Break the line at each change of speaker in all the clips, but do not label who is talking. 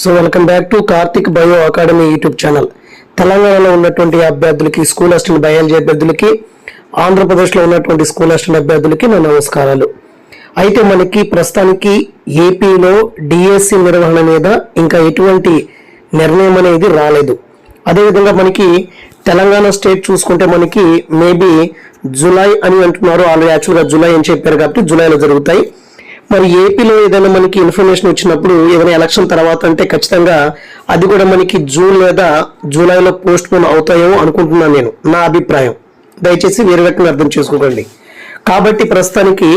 So welcome back to Karthik bio academy YouTube channel. తెలంగాణలో ఉన్నటువంటి అభ్యర్థులకి స్కూల్ అసిస్టెంట్ బయాలజీ అభ్యర్థులకి ఆంధ్రప్రదేశ్లో ఉన్నటువంటి స్కూల్ అసిస్టెంట్ అభ్యర్థులకి నా నమస్కారాలు. అయితే మనకి ప్రస్తుతానికి ఏపీలో డిఎస్సి నిర్వహణ మీద ఇంకా ఎటువంటి నిర్ణయం అనేది రాలేదు. అదేవిధంగా మనకి తెలంగాణ స్టేట్ చూసుకుంటే మనకి మేబీ జులై అని అంటున్నారు. ఆల్రెడీ యాక్చువల్గా జులై అని చెప్పారు కాబట్టి జూలైలో జరుగుతాయి. మరి ఏపీలో ఏదైనా మనకి ఇన్ఫర్మేషన్ వచ్చినప్పుడు ఏదైనా ఎలక్షన్ తర్వాత అంటే ఖచ్చితంగా అది కూడా మనకి జూన్ లేదా జూలైలో పోస్ట్ పోన్ అవుతాయేమో అనుకుంటున్నాను నేను నా అభిప్రాయం. దయచేసి వేరే రకంగా అర్థం చేసుకోకండి. కాబట్టి ప్రస్తుతానికి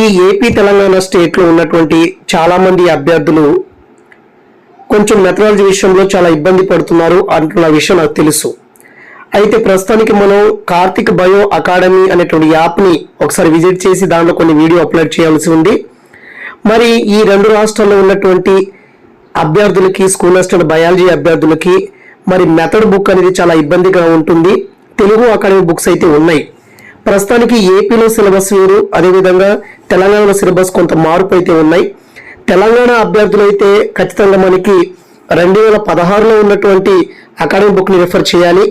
ఈ ఏపీ తెలంగాణ స్టేట్లో ఉన్నటువంటి చాలామంది అభ్యర్థులు కొంచెం మెథడాలజీ విషయంలో చాలా ఇబ్బంది పడుతున్నారు అంటున్న విషయం నాకు తెలుసు. అయితే ప్రస్తుతానికి మనం కార్తిక్ బయో అకాడమీ అనేటువంటి యాప్ని ఒకసారి విజిట్ చేసి దాంట్లో కొన్ని వీడియో అప్లోడ్ చేయాల్సి ఉంది. మరి ఈ రెండు రాష్ట్రాల్లో ఉన్నటువంటి అభ్యర్థులకి స్కూల్ అసిస్టెంట్ బయాలజీ అభ్యర్థులకి మరి మెథడ్ బుక్ అనేది చాలా ఇబ్బందిగా ఉంటుంది. తెలుగు అకాడమీ బుక్స్ అయితే ఉన్నాయి. ప్రస్తుతానికి ఏపీలో సిలబస్ వేరు అదేవిధంగా తెలంగాణలో సిలబస్ కొంత మార్పు అయితే ఉన్నాయి. తెలంగాణ అభ్యర్థులు అయితే ఖచ్చితంగా మనకి రెండు వేల పదహారులో ఉన్నటువంటి అకాడమీ బుక్ని రిఫర్ చేయాలి.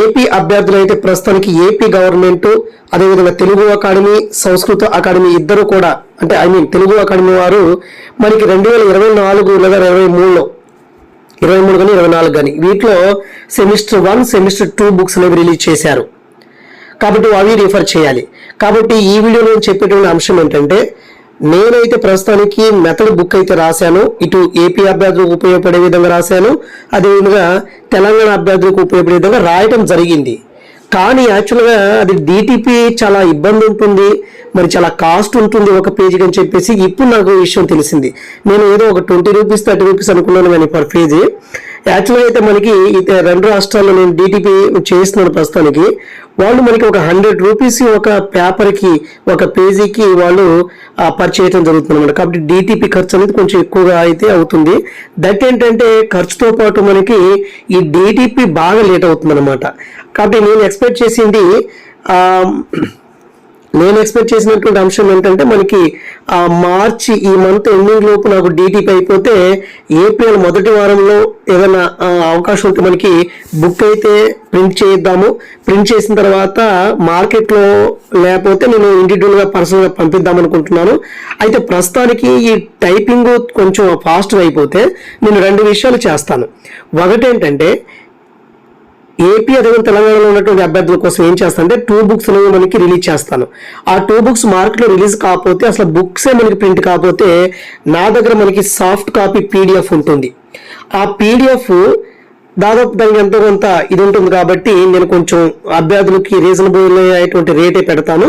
ఏపీ అభ్యర్థులు అయితే ప్రస్తుతానికి ఏపీ గవర్నమెంట్ అదేవిధంగా తెలుగు అకాడమీ సంస్కృత అకాడమీ ఇద్దరు కూడా అంటే ఐ మీన్ తెలుగు అకాడమీ వారు మనకి రెండు వేల ఇరవై నాలుగు లేదా ఇరవై మూడులో ఇరవై మూడు కానీ ఇరవై నాలుగు కానీ వీటిలో semester one semester two books అనేవి రిలీజ్ చేశారు. కాబట్టి అవి రిఫర్ చేయాలి. కాబట్టి ఈ వీడియోలో నేను చెప్పేటువంటి అంశం ఏంటంటే నేనైతే ప్రస్తుతానికి మెథడ్ బుక్ అయితే రాశాను. ఇటు ఏపీ అభ్యర్థులకు ఉపయోగపడే విధంగా రాశాను. అదేవిధంగా తెలంగాణ అభ్యర్థులకు ఉపయోగపడే విధంగా రాయటం జరిగింది. కానీ యాక్చువల్గా అది డిటిపి చాలా ఇబ్బంది ఉంటుంది. మరి చాలా కాస్ట్ ఉంటుంది ఒక పేజీకి అని చెప్పేసి ఇప్పుడు నాకు విషయం తెలిసింది. నేను ఏదో ఒక ట్వంటీ రూపీస్ థర్టీ రూపీస్ అనుకున్నాను కానీ పర్ పేజీ యాక్చువల్గా అయితే మనకి రెండు రాష్ట్రాల్లో నేను డిటిపి చేస్తున్నాను ప్రస్తుతానికి. వాళ్ళు మనకి ఒక హండ్రెడ్ రూపీస్ ఒక పేపర్కి ఒక పేజీకి వాళ్ళు పరిచేయటం జరుగుతుంది అనమాట కాబట్టి డీటీపీ ఖర్చు అనేది కొంచెం ఎక్కువగా అయితే అవుతుంది. దట్ ఏంటంటే ఖర్చుతో పాటు మనకి ఈ డిటిపి బాగా లేట్ అవుతుంది అనమాట కాబట్టి నేను ఎక్స్పెక్ట్ చేసింది ఆ, నేను ఎక్స్పెక్ట్ చేసినటువంటి అంశం ఏంటంటే మనకి ఆ మార్చి ఈ మంత్ ఎండింగ్ లోపు నాకు డీటీపీ అయిపోతే ఏప్రిల్ మొదటి వారంలో ఏదైనా అవకాశం ఉంటే మనకి బుక్ అయితే ప్రింట్ చేద్దాము ప్రింట్ చేసిన తర్వాత మార్కెట్లో లేకపోతే నేను ఇండివిజువల్గా పర్సనల్గా పంపిద్దాం అనుకుంటున్నాను. అయితే ప్రస్తుతానికి ఈ టైపింగ్ కొంచెం ఫాస్ట్గా అయిపోతే నేను రెండు విషయాలు చేస్తాను. ఒకటేంటంటే ఏపీ అదేవిధంగా తెలంగాణలో ఉన్నటువంటి అభ్యర్థుల కోసం ఏం చేస్తానంటే టూ బుక్స్ అనేవి మనకి రిలీజ్ చేస్తాను ఆ టూ బుక్స్ మార్కెట్లో రిలీజ్ కాకపోతే అసలు బుక్సే మనకి ప్రింట్ కాకపోతే నా దగ్గర మనకి సాఫ్ట్ కాపీ పీడిఎఫ్ ఉంటుంది. ఆ పీడిఎఫ్ దాదాపు దానికి ఎంతో కొంత ఇది ఉంటుంది కాబట్టి నేను కొంచెం అభ్యర్థులకి రీజనబుల్ అయ్యేటువంటి రేటే పెడతాను.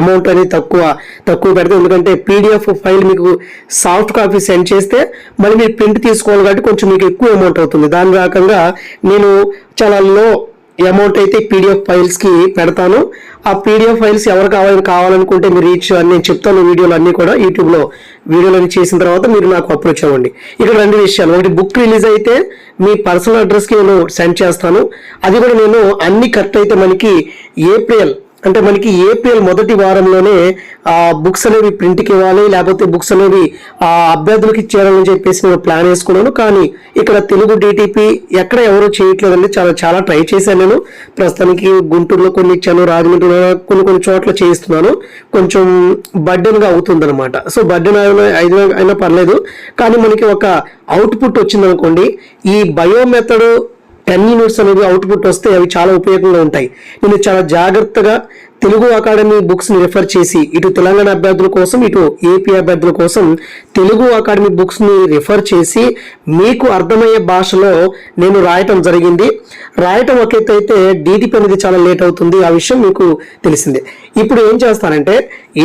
అమౌంట్ అనేది తక్కువ తక్కువ పెడితే ఎందుకంటే పీడిఎఫ్ ఫైల్ మీకు సాఫ్ట్ కాపీ సెండ్ చేస్తే మళ్ళీ మీరు ప్రింట్ తీసుకోవాలి కాబట్టి కొంచెం మీకు ఎక్కువ అమౌంట్ అవుతుంది. దాని రకంగా నేను చాలా లో అమౌంట్ అయితే పీడిఎఫ్ ఫైల్స్కి పెడతాను. ఆ పీడిఎఫ్ ఫైల్స్ ఎవరు కావాలని కావాలనుకుంటే మీరు రీచ్ అని నేను చెప్తాను వీడియోలు అన్నీ కూడా. యూట్యూబ్లో వీడియోలు అన్ని చేసిన తర్వాత మీరు నాకు అప్రోచ్ అవ్వండి ఇక్కడ రెండు విషయాలు. ఒకటి బుక్ రిలీజ్ అయితే మీ పర్సనల్ అడ్రస్కి నేను సెండ్ చేస్తాను. అది కూడా నేను అన్ని కరెక్ట్ అయితే మనకి ఏప్రిల్ అంటే మనకి ఏప్రిల్ మొదటి వారంలోనే ఆ బుక్స్ అనేవి ప్రింట్కి ఇవ్వాలి లేకపోతే బుక్స్ అనేవి ఆ అభ్యర్థులకి ఇచ్చేయాలని చెప్పేసి నేను ప్లాన్ వేసుకున్నాను. కానీ ఇక్కడ తెలుగు డీటీపీ ఎక్కడ ఎవరు చేయట్లేదండి చాలా చాలా ట్రై చేశాను నేను. ప్రస్తుతానికి గుంటూరులో కొన్ని ఇచ్చాను రాజమండ్రిలో కొన్ని కొన్ని చోట్ల చేయిస్తున్నాను. కొంచెం బర్డెన్గా అవుతుంది అనమాట సో బర్డెన్ అయినా అయినా పర్లేదు. కానీ మనకి ఒక అవుట్పుట్ వచ్చింది అనుకోండి ఈ బయో మెథడ్ టెన్ యూనిట్స్ అనేవి అవుట్పుట్ వస్తే అవి చాలా ఉపయోగంగా ఉంటాయి. నేను చాలా జాగ్రత్తగా తెలుగు అకాడమీ బుక్స్ని రిఫర్ చేసి ఇటు తెలంగాణ అభ్యర్థుల కోసం ఇటు ఏపీ అభ్యర్థుల కోసం తెలుగు అకాడమీ బుక్స్ని రిఫర్ చేసి మీకు అర్థమయ్యే భాషలో నేను రాయటం జరిగింది. రాయటం ఒక అయితే డీటీపీ అనేది చాలా లేట్ అవుతుంది. ఆ విషయం మీకు తెలిసిందే. ఇప్పుడు ఏం చేస్తానంటే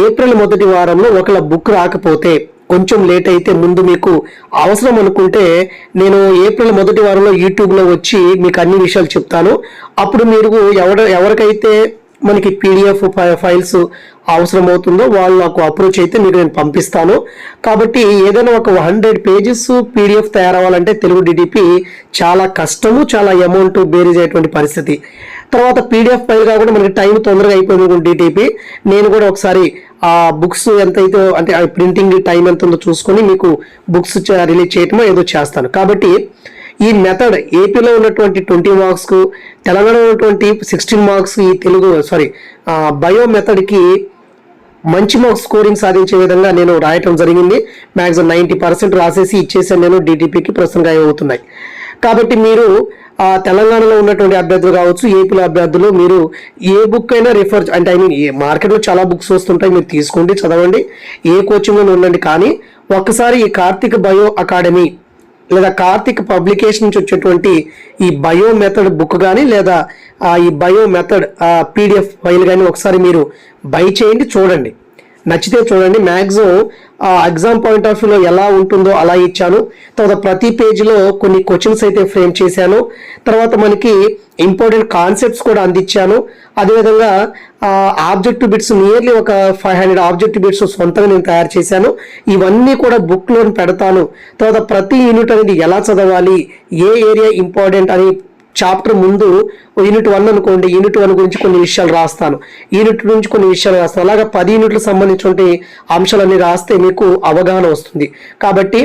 ఏప్రిల్ మొదటి వారంలో ఒకళ్ళ బుక్ రాకపోతే కొంచెం లేట్ అయితే ముందు మీకు అవసరం అనుకుంటే నేను ఏప్రిల్ మొదటి వారంలో యూట్యూబ్లో వచ్చి మీకు అన్ని విషయాలు చెప్తాను. అప్పుడు మీరు ఎవడ ఎవరికైతే మనకి పీడిఎఫ్ ఫైల్స్ అవసరం అవుతుందో వాళ్ళు నాకు అప్రోచ్ అయితే మీకు నేను పంపిస్తాను. కాబట్టి ఏదైనా ఒక హండ్రెడ్ పేజెస్ పీడిఎఫ్ తయారవ్వాలంటే తెలుగు డిడిపి చాలా కష్టము చాలా అమౌంట్ బేరీజ్ అయ్యేటువంటి పరిస్థితి. తర్వాత పీడిఎఫ్ ఫైల్ కాకుండా మనకి టైం తొందరగా అయిపోయింది డిటిపి నేను కూడా ఒకసారి ఆ బుక్స్ ఎంత అయితే అంటే ప్రింటింగ్ టైం ఎంత ఉందో చూసుకొని మీకు బుక్స్ రిలీజ్ చేయటమో ఏదో చేస్తాను. కాబట్టి ఈ మెథడ్ ఏపీలో ఉన్నటువంటి ట్వంటీ మార్క్స్కు తెలంగాణలో ఉన్నటువంటి సిక్స్టీన్ మార్క్స్ ఈ తెలుగు సారీ బయో మెథడ్కి మంచి మార్క్స్ స్కోరింగ్ సాధించే విధంగా నేను రాయటం జరిగింది. మ్యాక్సిమం నైంటీ పర్సెంట్ రాసేసి ఇచ్చేసాను నేను డీటీపీకి ప్రస్తుతంగా అవుతున్నాయి కాబట్టి మీరు ఆ తెలంగాణలో ఉన్నటువంటి అభ్యర్థులు కావచ్చు ఏపీలో అభ్యర్థులు మీరు ఏ బుక్ అయినా రిఫర్ అంటే ఐ మీన్ ఏ మార్కెట్లో చాలా బుక్స్ వస్తుంటాయి మీరు తీసుకోండి చదవండి ఏ కోచింగ్లో ఉండండి. కానీ ఒక్కసారి ఈ కార్తిక్ బయో అకాడమీ లేదా కార్తిక్ పబ్లికేషన్ నుంచి వచ్చేటువంటి ఈ బయో మెథడ్ బుక్ కానీ లేదా ఈ బయో మెథడ్ పీడిఎఫ్ ఫైల్ కానీ ఒకసారి మీరు బై చేయండి చూడండి. నచ్చితే చూడండి. మ్యాక్సిమం ఆ ఎగ్జామ్ పాయింట్ ఆఫ్ వ్యూలో ఎలా ఉంటుందో అలా ఇచ్చాను. తర్వాత ప్రతి పేజీలో కొన్ని క్వశ్చన్స్ అయితే ఫ్రేమ్ చేశాను. తర్వాత మనకి ఇంపార్టెంట్ కాన్సెప్ట్స్ కూడా అందించాను. అదేవిధంగా ఆబ్జెక్టివ్ బిట్స్ నియర్లీ ఒక ఫైవ్ హండ్రెడ్ ఆబ్జెక్టివ్ బిట్స్ సొంతంగా నేను తయారు చేశాను. ఇవన్నీ కూడా బుక్లో పెడతాను. తర్వాత ప్రతి యూనిట్ అనేది ఎలా చదవాలి? ఏ ఏరియా ఇంపార్టెంట్ అని చాప్టర్ ముందు యూనిట్ వన్ అనుకోండి యూనిట్ వన్ గురించి కొన్ని విషయాలు రాస్తాను. యూనిట్ నుంచి కొన్ని విషయాలు రాస్తాను. అలాగా పది యూనిట్లకు సంబంధించిన అంశాలన్నీ రాస్తే మీకు అవగాహన వస్తుంది. కాబట్టి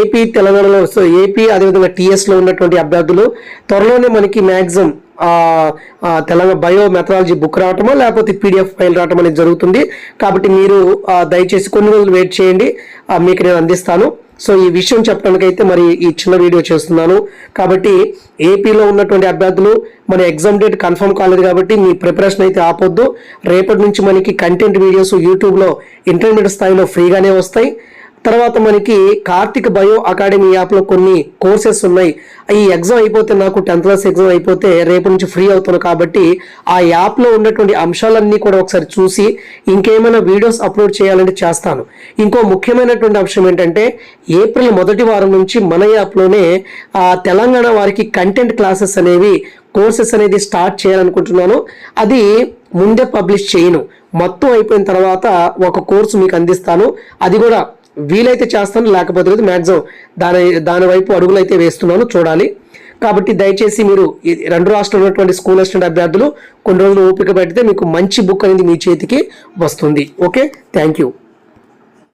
ఏపీ తెలంగాణలో సో ఏపీ అదేవిధంగా టీఎస్లో ఉన్నటువంటి అభ్యర్థులు త్వరలోనే మనకి maximum Telangana bio methodology book రావటమో లేకపోతే పీడిఎఫ్ ఫైల్ రావటం అనేది జరుగుతుంది. కాబట్టి మీరు దయచేసి కొన్ని రోజులు వెయిట్ చేయండి. మీకు నేను అందిస్తాను. సో ఈ విషయం చెప్పడానికి అయితే మరి ఈ చిన్న వీడియో చేస్తున్నాను. కాబట్టి ఏపీలో ఉన్నటువంటి అభ్యర్థులు మన ఎగ్జామ్ డేట్ కన్ఫర్మ్ కాలేదు కాబట్టి మీ ప్రిపరేషన్ అయితే ఆపొద్దు. రేపటి నుంచి మనకి కంటెంట్ వీడియోస్ యూట్యూబ్లో ఇంటర్మీడియట్ స్థాయిలో ఫ్రీగానే వస్తాయి. తర్వాత మనకి కార్తిక్ బయో అకాడమీ యాప్లో కొన్ని కోర్సెస్ ఉన్నాయి. ఈ ఎగ్జామ్ అయిపోతే నాకు టెన్త్ క్లాస్ ఎగ్జామ్ అయిపోతే రేపు నుంచి ఫ్రీ అవుతాను కాబట్టి ఆ యాప్లో ఉన్నటువంటి అంశాలన్నీ కూడా ఒకసారి చూసి ఇంకేమైనా వీడియోస్ అప్లోడ్ చేయాలంటే చేస్తాను. ఇంకో ముఖ్యమైనటువంటి అంశం ఏంటంటే ఏప్రిల్ మొదటి వారం నుంచి మన యాప్లోనే ఆ తెలంగాణ వారికి కంటెంట్ క్లాసెస్ అనేవి కోర్సెస్ అనేది స్టార్ట్ చేయాలనుకుంటున్నాను. అది ముందే పబ్లిష్ చేయను. మొత్తం అయిపోయిన తర్వాత ఒక కోర్సు మీకు అందిస్తాను. అది కూడా వీలైతే చేస్తాను లేకపోతే లేదు మ్యాక్సిమం దాని దాని వైపు అడుగులు అయితే వేస్తున్నాను చూడాలి. కాబట్టి దయచేసి మీరు రెండు రాష్ట్రంలో ఉన్నటువంటి స్కూల్ అసిస్టెంట్ అభ్యర్థులు కొన్ని రోజులు ఓపిక పెడితే మీకు మంచి బుక్ అనేది మీ చేతికి వస్తుంది. ఓకే? Thank you.